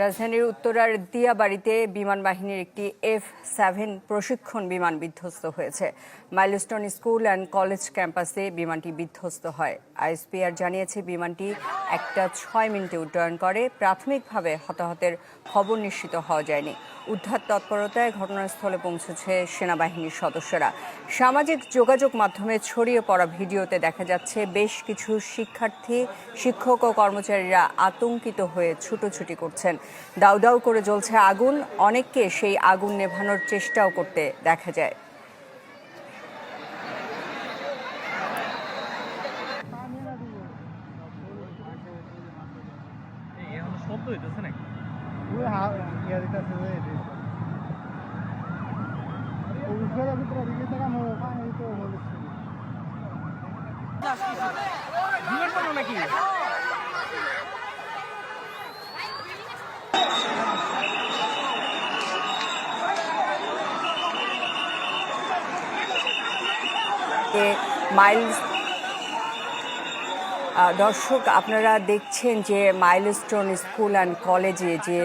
রাজধানীর উত্তরার দিয়াবাড়িতে বিমান বাহিনীর একটি এফ সেভেন প্রশিক্ষণ বিমান বিধ্বস্ত হয়েছে। মাইলস্টোন স্কুল অ্যান্ড কলেজ ক্যাম্পাসে বিমানটি বিধ্বস্ত হয়। আইএসপিআর জানিয়েছে, বিমানটি একটা ছয় মিনিটে উড্ডয়ন করে। প্রাথমিকভাবে হতাহতের খবর নিশ্চিত হওয়া যায়নি। উদ্ধার তৎপরতায় ঘটনাস্থলে পৌঁছেছে সেনাবাহিনীর সদস্যরা। সামাজিক যোগাযোগ মাধ্যমে ছড়িয়ে পড়া ভিডিওতে দেখা যাচ্ছে, বেশ কিছু শিক্ষার্থী, শিক্ষক ও কর্মচারীরা আতঙ্কিত হয়ে ছুটোছুটি করছেন। দাউ দাউ করে জ্বলছে আগুন। অনেককে সেই আগুন নেভানোর চেষ্টাও করতে দেখা যায়। के माइल्स দর্শক, আপনারা দেখছেন যে মাইলস্টোন স্কুল অ্যান্ড কলেজে যে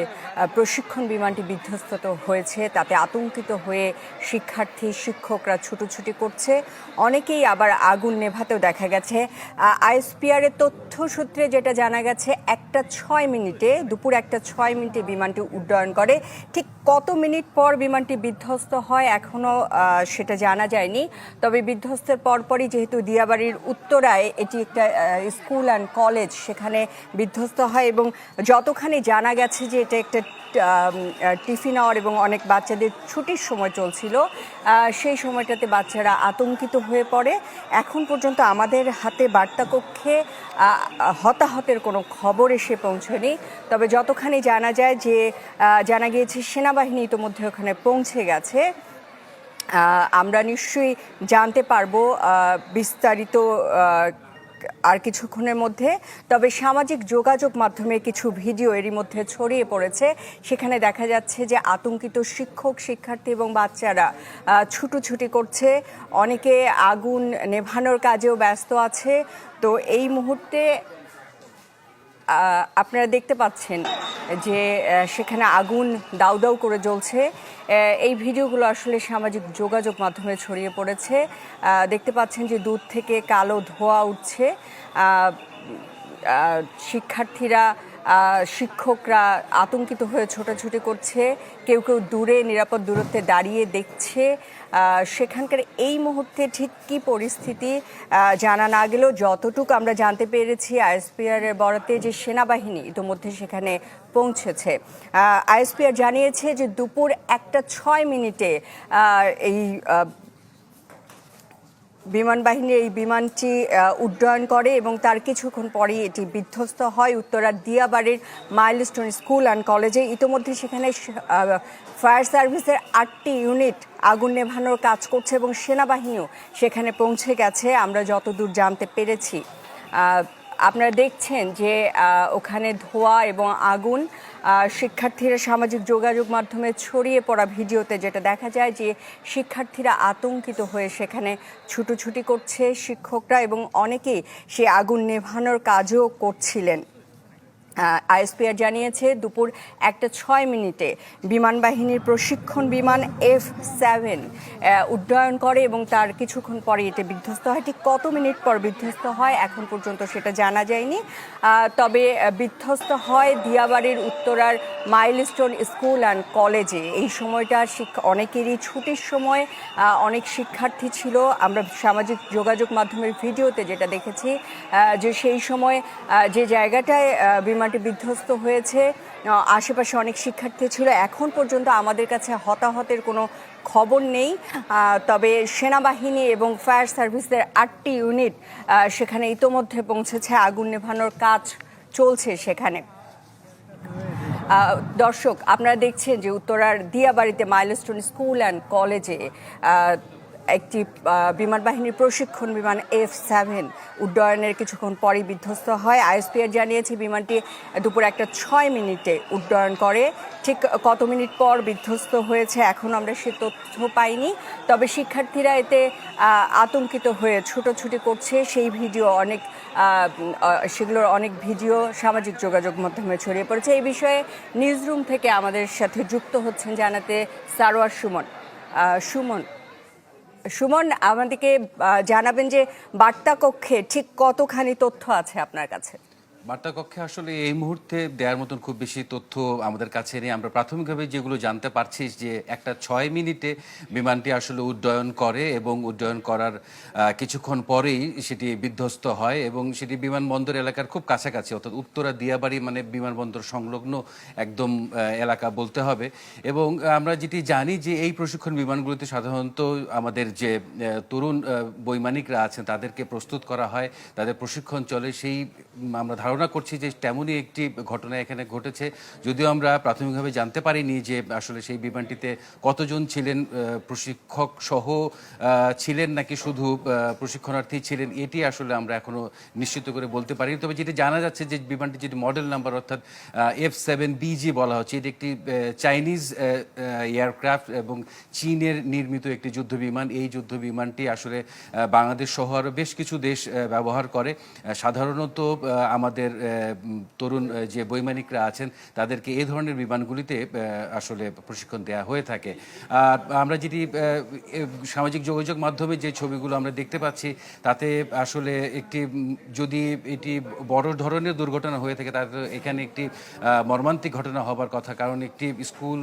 প্রশিক্ষণ বিমানটি বিধ্বস্ত হয়েছে, তাতে আতঙ্কিত হয়ে শিক্ষার্থী, শিক্ষকরা ছুটোছুটি করছে। অনেকেই আবার আগুন নেভাতেও দেখা গেছে। আইএসপিআর এর তথ্য সূত্রে যেটা জানা গেছে, একটা ছয় মিনিটে, দুপুর একটা ছয় মিনিটে বিমানটি উড্ডয়ন করে। ঠিক কত মিনিট পর বিমানটি বিধ্বস্ত হয় এখনও সেটা জানা যায়নি। তবে বিধ্বস্তের পরপরই যেহেতু দিয়াবাড়ির উত্তরায় এটি একটা স্কুল অ্যান্ড কলেজ সেখানে বিধ্বস্ত হয় এবং যতখানি জানা গেছে যে এটা একটা টিফিন আওয়ার এবং অনেক বাচ্চাদের ছুটির সময় চলছিল সেই সময়টাতে বাচ্চারা আতঙ্কিত হয়ে পড়ে। এখন পর্যন্ত আমাদের হাতে বার্তা কক্ষে হতাহতের কোনো খবর এসে পৌঁছয়নি। তবে যতখানি জানা যায় যে জানা গিয়েছে সেনাবাহিনী ইতোমধ্যে ওখানে পৌঁছে গেছে। আমরা নিশ্চয়ই জানতে পারব বিস্তারিত আর কিছুক্ষণের মধ্যে, তবে সামাজিক যোগাযোগ মাধ্যমে কিছু ভিডিও এরই মধ্যে ছড়িয়ে পড়েছে। সেখানে দেখা যাচ্ছে যে আতঙ্কিত শিক্ষক, শিক্ষার্থী এবং বাচ্চারা ছুটোছুটি করছে। অনেকে আগুন নেভানোর কাজেও ব্যস্ত আছে। তো এই মুহূর্তে আপনারা দেখতে পাচ্ছেন যে সেখানে আগুন দাউ দাউ করে জ্বলছে। এই ভিডিওগুলো আসলে সামাজিক যোগাযোগ মাধ্যমে ছড়িয়ে পড়েছে। দেখতে পাচ্ছেন যে দূর থেকে কালো ধোয়া উঠছে। শিক্ষার্থীরা শিক্ষকরা আতঙ্কিত হয়ে ছোটাছুটি করছে, কেউ কেউ দূরে, নিরাপদ দূরত্বে দাঁড়িয়ে দেখছে। সেখানকার এই মুহূর্তে ঠিক কী পরিস্থিতি জানা না গেলেও যতটুকু আমরা জানতে পেরেছি, আইএসপিআর বরাতে যে সেনাবাহিনী ইতোমধ্যে সেখানে পৌঁছেছে। আইএসপিআর জানিয়েছে যে দুপুর একটা ছয় মিনিটে এই বিমান বাহিনীর এই বিমানটি উড্ডয়ন করে এবং তার কিছুক্ষণ পরেই এটি বিধ্বস্ত হয় উত্তরার দিয়াবাড়ির মাইলস্টোন স্কুল অ্যান্ড কলেজে। ইতোমধ্যে সেখানে ফায়ার সার্ভিসের আটটি ইউনিট আগুন নেভানোর কাজ করছে এবং সেনাবাহিনীও সেখানে পৌঁছে গেছে। আমরা যতদূর জানতে পেরেছি। আপনারা দেখছেন যে ওখানে ধোয়া এবং আগুন শিক্ষার্থীরা সামাজিক যোগাযোগ মাধ্যমে ছড়িয়ে পড়া ভিডিওতে যেটা দেখা যায় যে, শিক্ষার্থীরা আতঙ্কিত হয়ে সেখানে ছুটোছুটি করছে শিক্ষকরা এবং অনেকেই সে আগুন নেভানোর কাজও করছিলেন। আইএসপিআর জানিয়েছে দুপুর একটা ছয় মিনিটে বিমান বাহিনীর প্রশিক্ষণ বিমান এফ সেভেন উড্ডয়ন করে এবং তার কিছুক্ষণ পরে এটি বিধ্বস্ত হয়। ঠিক কত মিনিট পর বিধ্বস্ত হয় এখন পর্যন্ত সেটা জানা যায়নি। তবে বিধ্বস্ত হয় দিয়াবাড়ির উত্তরার মাইলস্টোন স্কুল অ্যান্ড কলেজে। এই সময়টা অনেকেরই ছুটির সময় অনেক শিক্ষার্থী ছিল। আমরা সামাজিক যোগাযোগ মাধ্যমের ভিডিওতে যেটা দেখেছি যে সেই সময় যে জায়গাটায় আহ, বিমানটি বিধ্বস্ত হয়েছে। আশেপাশে অনেক শিক্ষার্থী ছিল। এখন পর্যন্ত আমাদের কাছে হতাহতের কোনো খবর নেই। তবে সেনাবাহিনী এবং ফায়ার সার্ভিসের আটটি ইউনিট সেখানে ইতোমধ্যে পৌঁছেছে। আগুন নেভানোর কাজ চলছে সেখানে। দর্শক, আপনারা দেখছেন যে উত্তরার দিয়াবাড়িতে মাইলস্টোন স্কুল অ্যান্ড কলেজে একটি বিমান বাহিনীর প্রশিক্ষণ বিমান এফ সেভেন উড্ডয়নের কিছুক্ষণ পরই বিধ্বস্ত হয়। আইএসপিআর জানিয়েছে বিমানটি দুপুর একটা ছয় মিনিটে উড্ডয়ন করে। ঠিক কত মিনিট পর বিধ্বস্ত হয়েছে এখন আমরা সে তথ্য পাইনি। তবে শিক্ষার্থীরা এতে আতঙ্কিত হয়ে ছুটোছুটি করছে। সেই ভিডিও অনেক সেগুলোর অনেক ভিডিও সামাজিক যোগাযোগ মাধ্যমে ছড়িয়ে পড়েছে। এই বিষয়ে নিউজরুম থেকে আমাদের সাথে যুক্ত হচ্ছেন জানাতে সারোয়ার সুমন। সুমন সুমন আমাদেরকে জানাবেন যে বার্তা কক্ষে ঠিক কতখানি তথ্য আছে আপনার কাছে? বার্তা কক্ষে আসলে এই মুহূর্তে দেওয়ার মতন খুব বেশি তথ্য আমাদের কাছে নেই। আমরা প্রাথমিকভাবে যেগুলো জানতে পারছি যে একটা ছয় মিনিটে বিমানটি আসলে উড্ডয়ন করে এবং উড্ডয়ন করার কিছুক্ষণ পরেই সেটি বিধ্বস্ত হয় এবং সেটি বিমানবন্দর এলাকার খুব কাছাকাছি, অর্থাৎ উত্তরা দিয়াবাড়ি মানে বিমানবন্দর সংলগ্ন একদম এলাকা বলতে হবে। এবং আমরা যেটি জানি যে এই প্রশিক্ষণ বিমানগুলোতে সাধারণত আমাদের যে তরুণ বৈমানিকরা আছেন তাদেরকে প্রস্তুত করা হয়, তাদের প্রশিক্ষণ চলে, সেই আমরা ধারণা করছি যে তেমনই একটি ঘটনা এখানে ঘটেছে। যদিও আমরা প্রাথমিকভাবে জানতে পারিনি যে আসলে সেই বিমানটিতে কতজন ছিলেন প্রশিক্ষক সহ ছিলেন নাকি শুধু প্রশিক্ষণার্থী ছিলেন এটি আসলে আমরা এখনও নিশ্চিত করে বলতে পারিনি। তবে যেটি জানা যাচ্ছে যে বিমানটি যেটি মডেল নাম্বার অর্থাৎ এফ সেভেন বিজি বলা হচ্ছে এটি একটি চাইনিজ এয়ারক্রাফট এবং চীনের নির্মিত একটি যুদ্ধ বিমান এই যুদ্ধ বিমানটি আসলে বাংলাদেশ সহ আরও বেশ কিছু দেশ ব্যবহার করে। সাধারণত আহ, আমাদের তরুণ যে বৈমানিকরা আছেন, তাদেরকে এই ধরনের বিমানগুলিতে আসলে প্রশিক্ষণ দেওয়া হয়ে থাকে। আর আমরা যেটি সামাজিক যোগাযোগ মাধ্যমে যে ছবিগুলো আমরা দেখতে পাচ্ছি, তাতে আসলে একটি যদি এটি বড় ধরনের দুর্ঘটনা হয়ে থাকে, তাতে এখানে একটি মর্মান্তিক ঘটনা হবার কথা, কারণ একটি স্কুল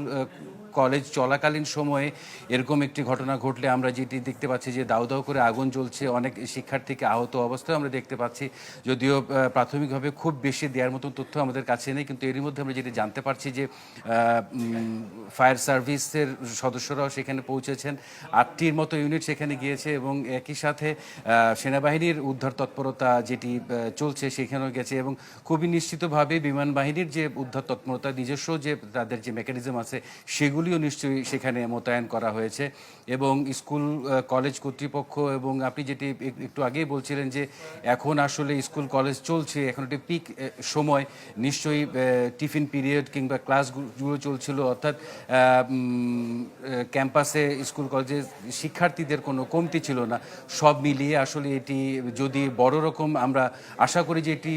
কলেজ চলাকালীন সময়ে এরকম একটি ঘটনা ঘটলে আমরা যেটি দেখতে পাচ্ছি যে দাউ দাউ করে আগুন জ্বলছে, অনেক শিক্ষার্থীকে আহত অবস্থায় আমরা দেখতে পাচ্ছি। যদিও প্রাথমিকভাবে খুব বেশি দেওয়ার মতো তথ্য আমাদের কাছে নেই, কিন্তু এরই মধ্যে আমরা যেটি জানতে পারছি যে ফায়ার সার্ভিসের সদস্যরাও সেখানে পৌঁছেছেন। আটটির মতো ইউনিট সেখানে গিয়েছে এবং একই সাথে সেনাবাহিনীর উদ্ধার তৎপরতা যেটি চলছে সেখানেও গেছে এবং খুবই নিশ্চিতভাবে বিমান বাহিনীর যে উদ্ধার তৎপরতা, নিজস্ব যে তাদের যে মেকানিজম আছে সেগুলিও নিশ্চয়ই সেখানে মোতায়েন করা হয়েছে এবং স্কুল কলেজ কর্তৃপক্ষ এবং আপনি যেটি একটু আগেই বলছিলেন যে এখন আসলে স্কুল, কলেজ চলছে, এখন একটি পিক সময়। নিশ্চয়ই টিফিন পিরিয়ড কিংবা ক্লাসগুলো চলছিল, অর্থাৎ ক্যাম্পাসে স্কুল, কলেজে শিক্ষার্থীদের কোনো কমতি ছিল না। সব মিলিয়ে আসলে এটি যদি বড় রকম আমরা আশা করি যে এটি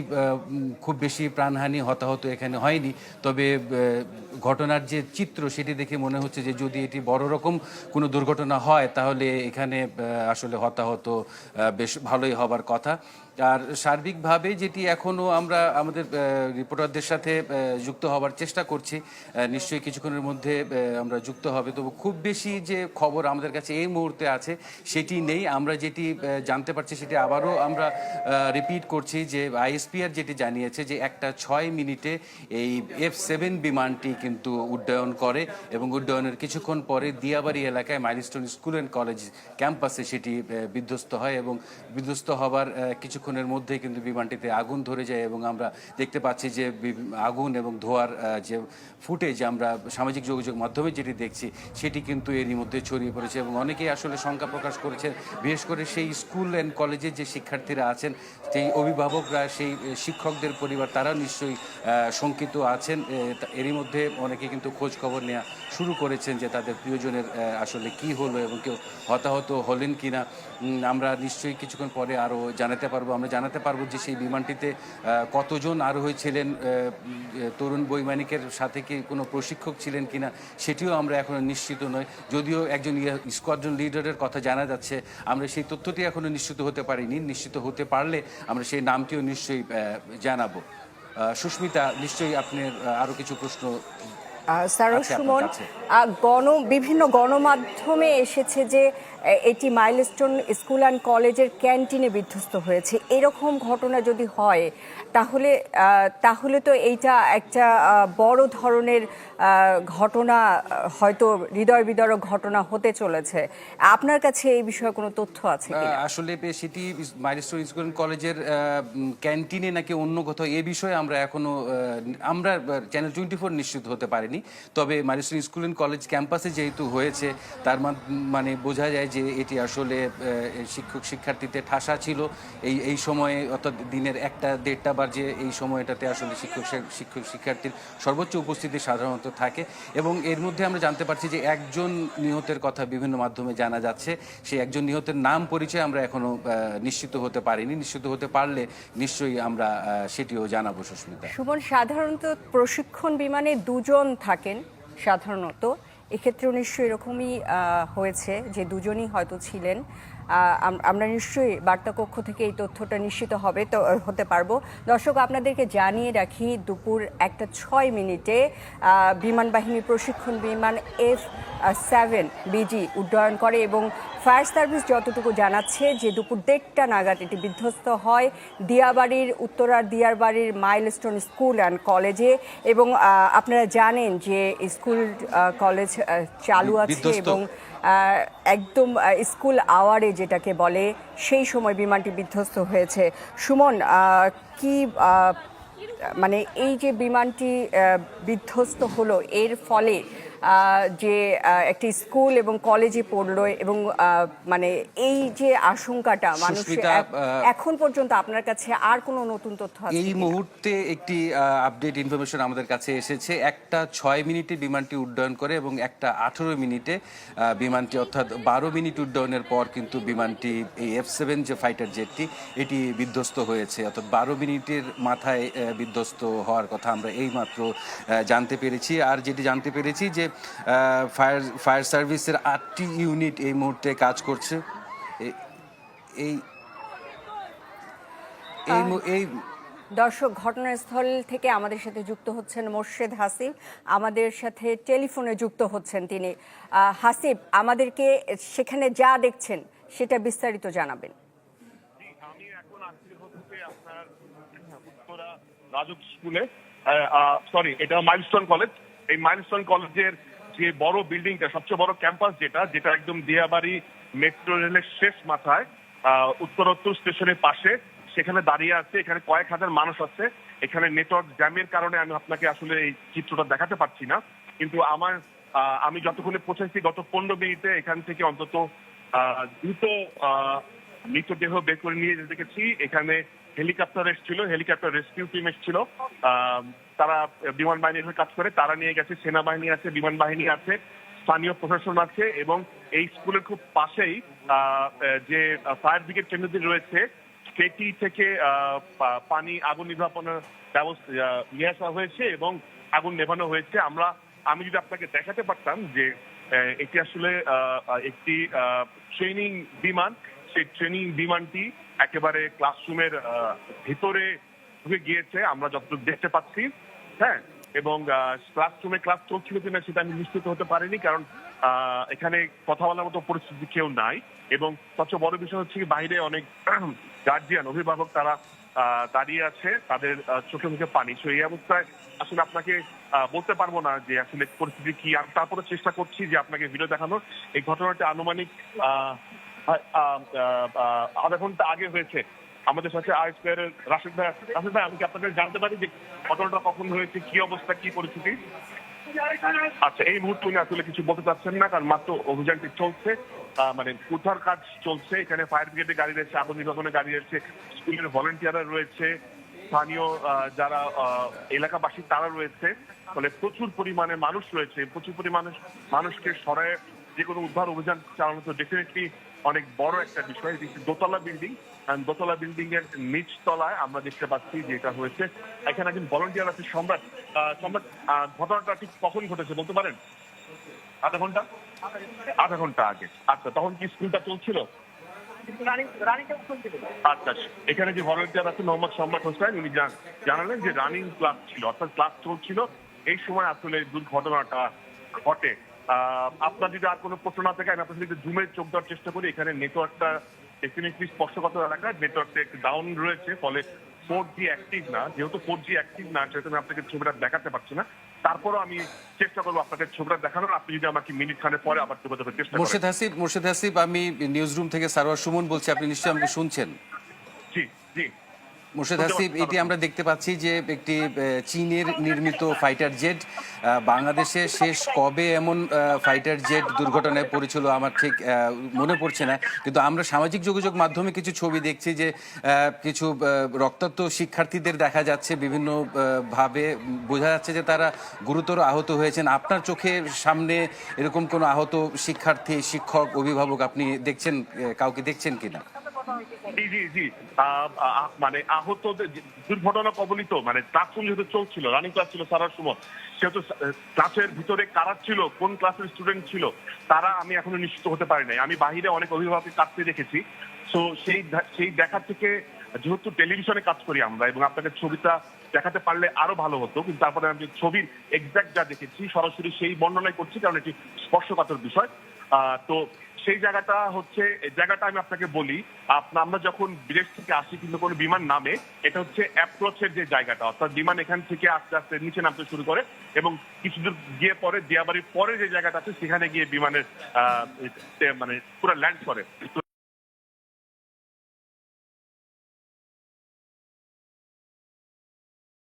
খুব বেশি প্রাণহানি, হতাহত এখানে হয়নি, তবে ঘটনার যে চিত্র সেটি দেখে মনে হচ্ছে যে যদি এটি বড় রকম কোনো দুর্ঘটনা হয়, তাহলে এখানে আসলে হতাহত বেশ ভালোই হবার কথা। আর সার্বিকভাবে যেটি এখনও আমরা আমাদের রিপোর্টারদের সাথে যুক্ত হবার চেষ্টা করছি নিশ্চয়ই কিছুক্ষণের মধ্যে আমরা যুক্ত হবে। তবু খুব বেশি যে খবর আমাদের কাছে এই মুহূর্তে আছে সেটি নেই। আমরা যেটি জানতে পারছি সেটি আবারও আমরা রিপিট করছি যে আইএসপিআর যেটি জানিয়েছে যে একটা ছয় মিনিটে এই এফ সেভেন বিমানটি কিন্তু উড্ডয়ন করে এবং উড্ডয়নের কিছুক্ষণ পরে দিয়াবাড়ি এলাকায় মাইলস্টোন স্কুল অ্যান্ড কলেজ ক্যাম্পাসে সেটি বিধ্বস্ত হয় এবং বিধ্বস্ত হবার আহ, কিছুক্ষণের মধ্যেই কিন্তু বিমানটিতে আগুন ধরে যায় এবং আমরা দেখতে পাচ্ছি যে আগুন এবং ধোয়ার যে ফুটেজ আমরা সামাজিক যোগাযোগ মাধ্যমে যেটি দেখছি সেটি কিন্তু এরই মধ্যে ছড়িয়ে পড়েছে এবং অনেকেই আসলে শঙ্কা প্রকাশ করেছেন বিশেষ করে সেই স্কুল অ্যান্ড কলেজের যে শিক্ষার্থীরা আছেন সেই অভিভাবকরা সেই শিক্ষকদের পরিবার তারা নিশ্চয়ই শঙ্কিত আছেন। এরই মধ্যে অনেকে কিন্তু খোঁজ খবর নেওয়া শুরু করেছেন যে তাদের প্রিয়জনের আসলে কি হলো এবং কেউ হতাহত হলেন কিনা। উম, আমরা নিশ্চয়ই কিছুক্ষণ পরে আরও জানাতে পারব। আমরা জানাতে পারব যে সেই বিমানটিতে কতজন আরোহী ছিলেন তরুণ বৈমানিকের সাথে কি কোনো প্রশিক্ষক ছিলেন কিনা সেটিও আমরা এখনও নিশ্চিত নই। যদিও একজন স্কোয়াড্রন লিডারের কথা জানা যাচ্ছে আমরা সেই তথ্যটি এখনও নিশ্চিত হতে পারিনি। নিশ্চিত হতে পারলে আমরা সেই নামটিও নিশ্চয়ই জানাব। সুস্মিতা নিশ্চয়ই আপনার আহ, আরও কিছু প্রশ্ন আপনার সুমন গণ বিভিন্ন গণমাধ্যমে এসেছে যে এটি মাইলস্টোন স্কুল অ্যান্ড কলেজের ক্যান্টিনে বিধ্বস্ত হয়েছে। এরকম ঘটনা যদি হয় তাহলে তাহলে তো এইটা একটা বড় ধরনের ঘটনা হয়তো হৃদয় বিদারক ঘটনা হতে চলেছে। আপনার কাছে এই বিষয়ে কোনো তথ্য আছে আসলে সেটি মাইলস্টোন স্কুল অ্যান্ড কলেজের ক্যান্টিনে নাকি অন্য কোথাও এ বিষয়ে আমরা এখনও আমরা চ্যানেল টোয়েন্টি ফোর নিশ্চিত হতে পারিনি। তবে মারিসন স্কুল অ্যান্ড কলেজ ক্যাম্পাসে যেহেতু হয়েছে তার মান- মানে বোঝা যায় যে এটি আসলে শিক্ষক শিক্ষার্থীতে ঠাসা ছিল এই এই সময়ে অর্থাৎ দিনের একটা দেড়টা বাজে এই সময়টাতে আসলে শিক্ষক শিক্ষক শিক্ষার্থীর সর্বোচ্চ উপস্থিতি সাধারণত থাকে এবং এর মধ্যে আমরা জানতে পারছি যে একজন নিহতের কথা বিভিন্ন মাধ্যমে জানা যাচ্ছে। সেই একজন নিহতের নাম পরিচয় আমরা এখনও আহ, নিশ্চিত হতে পারিনি। নিশ্চিত হতে পারলে নিশ্চয়ই আমরা সেটিও জানাব সুস্মিতা। সুমন সাধারণত প্রশিক্ষণ বিমানে দুজন থাকেন সাধারণত। এক্ষেত্রেও নিশ্চয়ই এরকমই হয়েছে যে দুজনই হয়তো ছিলেন। আমরা নিশ্চয়ই বার্তাকক্ষ থেকে এই তথ্যটা নিশ্চিত হবে তো হতে পারব। দর্শক আপনাদেরকে জানিয়ে রাখি দুপুর একটা ছয় মিনিটে বিমান বাহিনীর প্রশিক্ষণ বিমান এফ সেভেন বিজি উড্ডয়ন করে এবং ফায়ার সার্ভিস যতটুকু জানাচ্ছে যে দুপুর দেড়টা নাগাদ এটি বিধ্বস্ত হয় দিয়াবাড়ির উত্তরার দিয়ারবাড়ির মাইলস্টোন স্কুল অ্যান্ড কলেজে এবং আপনারা জানেন যে স্কুল কলেজ চালু আছে এবং একদম স্কুল আওয়ারে যেটাকে বলে, সেই সময় বিমানটি বিধ্বস্ত হয়েছে। সুমন কি মানে এই যে বিমানটি বিধ্বস্ত হলো, এর ফলে যে একটি স্কুল এবং কলেজে পড়ল এবং মানে এই যে আশঙ্কাটা আহ, এখন পর্যন্ত আপনার কাছে আর কোনো নতুন তথ্য আছে এই মুহূর্তে একটি আপডেট ইনফরমেশন আমাদের কাছে এসেছে। একটা ছয় মিনিটে বিমানটি উড্ডয়ন করে এবং একটা আঠেরো মিনিটে বিমানটি অর্থাৎ বারো মিনিট উড্ডয়নের পর কিন্তু বিমানটি এই এফ সেভেন যে ফাইটার জেটটি এটি বিধ্বস্ত হয়েছে। অর্থাৎ বারো মিনিটের মাথায় বিধ্বস্ত হওয়ার কথা আমরা এইমাত্র আহ, জানতে পেরেছি। আর যেটি জানতে পেরেছি যে ফায়ার ফায়ার সার্ভিসের আটটি ইউনিট এই মুহূর্তে কাজ করছে। এই এই এই দর্শক ঘটনাস্থল থেকে আমাদের সাথে যুক্ত হচ্ছেন মোর্শেদ হাসিব। আমাদের সাথে টেলিফোনে যুক্ত হচ্ছেন তিনি। আহ, হাসিব আমাদেরকে সেখানে যা দেখছেন সেটা বিস্তারিত জানাবেন। আমি এখন আজকে হচ্ছে আপনার উত্তরা রাজক স্কুলে সরি এটা মাইলস্টোন কলেজ এই মাইলস্টোন কলেজের যে বড় বিল্ডিংটা সবচেয়ে বড় ক্যাম্পাস যেটা যেটা একদম দিয়াবাড়ি মেট্রো রেলের শেষ মাথায় উত্তরোত্তর স্টেশনের পাশে সেখানে দাঁড়িয়ে আছে এখানে কয়েক হাজার মানুষ আছে। এখানে নেটওয়ার্ক জ্যামের কারণে আমি আপনাকে আসলে এই চিত্রটা দেখাতে পারছি না। কিন্তু আমার আমি যতক্ষণে পৌঁছেছি গত পনেরো মিনিটে এখান থেকে অন্তত আহ, মৃতদেহ বের করে নিয়ে যেতে দেখেছি। এখানে হেলিকপ্টার এসেছিল হেলিকপ্টার রেস্কিউ টিম এসেছিল। আহ, তারা বিমান বাহিনীর হয়ে কাজ করে, তারা নিয়ে গেছে সেনাবাহিনী আছে বিমান বাহিনী আছে, স্থানীয় প্রশাসন আছে, এবং এই স্কুলের খুব পাশেই যে ফায়ার ব্রিগেড কেন্দ্রটি রয়েছে, সেটি থেকে পানি আগুন নির্বাপনের ব্যবস্থা নিয়ে আসা হয়েছে এবং আগুন নেভানো হয়েছে। আমরা, আমি যদি আপনাকে দেখাতে পারতাম যে এটি আসলে একটি ট্রেনিং বিমান, সেই ট্রেনিং বিমানটি একেবারে ক্লাসরুমের ভিতরে ঢুকে গিয়েছে। আমরা যতটুকু দেখতে পাচ্ছি হ্যাঁ এবং ক্লাসরুমে ক্লাস চলছিল কিনা সেটা আমি নিশ্চিত হতে পারিনি, কারণ এখানে কথা বলার মতো পরিস্থিতি কেউ নাই, এবং সবচেয়ে বড় বিষয় হচ্ছে কি বাইরে অনেক গার্জিয়ান অভিভাবক তারা দাঁড়িয়ে আছে, তাদের চোখে মুখে পানি তো এই অবস্থায় আসলে আপনাকে বলতে পারব না যে আসলে পরিস্থিতি কি, আর তারপরে চেষ্টা করছি যে আপনাকে ভিডিও দেখানোর। এই ঘটনাটা আনুমানিক আধা ঘণ্টা আগে হয়েছে। আমাদের সাথে স্কোয়ারের রাশিদ ভাই রাশিদ ভাই, আমি কি আপনাকে জানতে পারি যে ঘটনাটা কখন হয়েছে, কি অবস্থা, কি পরিস্থিতি? আচ্ছা এই মুহূর্তে উনি আসলে কিছু বলতে চাচ্ছেন না, কারণ মাত্র অভিযানটি চলছে। মানে উদ্ধার কাজ চলছে, এখানে ফায়ার ব্রিগেডের গাড়ি রয়েছে, আগুন নির্বাপনের গাড়ি রয়েছে, স্কুলের ভলেন্টিয়াররা রয়েছে, স্থানীয় যারা এলাকাবাসী তারা রয়েছে। ফলে প্রচুর পরিমাণে মানুষ রয়েছে, প্রচুর পরিমাণে মানুষকে সরায় যে কোনো উদ্ধার অভিযান চালানো তো ডেফিনেটলি অনেক বড় একটা বিষয়, এটি দোতলা বিল্ডিং দোতলা বিল্ডিং এর নিচ তলায় আমরা দেখতে পাচ্ছি যে এটা হয়েছে এখানে একজন ভলেন্টিয়ার আছে, সম্রাট। সম্রাট ঘটনাটা ঠিক কখন ঘটেছে বলতে পারেন? আধা ঘণ্টা? আধা ঘণ্টা আগে। আচ্ছা তখন কি স্কুলটা চলছিল? আচ্ছা এখানে যে ভলেন্টিয়ার আছে মোহাম্মদ সম্রাট হোসেন, উনি জান- জানালেন যে রানিং ক্লাস ছিল, অর্থাৎ ক্লাস চলছিল। এই সময় আসলে দুর্ঘটনাটা ঘটে। আপনার যদি আর কোনো প্রশ্ন না থাকে আমি আপনার সাথে জুমে চোখ দেওয়ার চেষ্টা করি। এখানে নেটওয়ার্কটা ডেফিনেটলি স্পষ্টগত এলাকায় নেটওয়ার্কটা একটু ডাউন রয়েছে ফলে ফোর জি অ্যাক্টিভ না। যেহেতু ফোর জি অ্যাক্টিভ না সেহেতু আমি আপনাকে ছবিটা দেখাতে পারছি না। তারপরও আমি চেষ্টা করব আপনাকে ছবিটা দেখানোর। আপনি যদি আমাকে মিনিট খানে পরে আবার যোগাযোগের চেষ্টা মোর্শেদ হাসিব মোর্শেদ হাসিব আমি নিউজ রুম থেকে সারোয়ার সুমন বলছি আপনি নিশ্চয়ই আমাকে শুনছেন। জি জি। মুর্শেদ হাসিব এটি আমরা দেখতে পাচ্ছি যে একটি চীনের নির্মিত ফাইটার জেট বাংলাদেশে শেষ কবে এমন ফাইটার জেট দুর্ঘটনায় পড়েছিল আমার ঠিক মনে পড়ছে না। কিন্তু আমরা সামাজিক যোগাযোগ মাধ্যমে কিছু ছবি দেখছি যে কিছু রক্তাক্ত শিক্ষার্থীদের দেখা যাচ্ছে বিভিন্ন ভাবে বোঝা যাচ্ছে যে তারা গুরুতর আহত হয়েছেন। আপনার চোখে সামনে এরকম কোনো আহত শিক্ষার্থী শিক্ষক অভিভাবক আপনি দেখছেন কাউকে দেখছেন কিনা? জি জি জি। মানে আহত দুর্ঘটনা কবলিত মানে ক্লাসরুম যেহেতু চলছিল রানিং ক্লাস ছিল সারার সময়, সেহেতু ক্লাসের ভিতরে কারা ছিল, কোন ক্লাসের স্টুডেন্ট ছিল, তারা আমি এখনও নিশ্চিত হতে পারি নাই। আমি বাহিরে অনেক অভিভাবককে কাটতে দেখেছি। তো সেই সেই দেখা থেকে যেহেতু টেলিভিশনে কাজ করি আমরা এবং আপনাকে ছবিটা দেখাতে পারলে আরও ভালো হতো, কিন্তু তারপরে আমি ছবির এক্সাক্ট যা দেখেছি, সরাসরি সেই বর্ণনাই করছি, কারণ এটি স্পর্শকাতর বিষয়। তো সেই জায়গাটা হচ্ছে জায়গাটা আমি আপনাকে বলি আপনার আমরা যখন বিদেশ থেকে আসি, কিন্তু কোনো বিমান নামে, এটা হচ্ছে অ্যাপ্রোচের যে জায়গাটা, অর্থাৎ বিমান এখান থেকে আস্তে আস্তে নিচে নামতে শুরু করে এবং কিছু দূর গিয়ে পরে দিয়াবাড়ির পরে যে জায়গাটা আছে, সেখানে গিয়ে বিমানের মানে পুরো ল্যান্ড করে।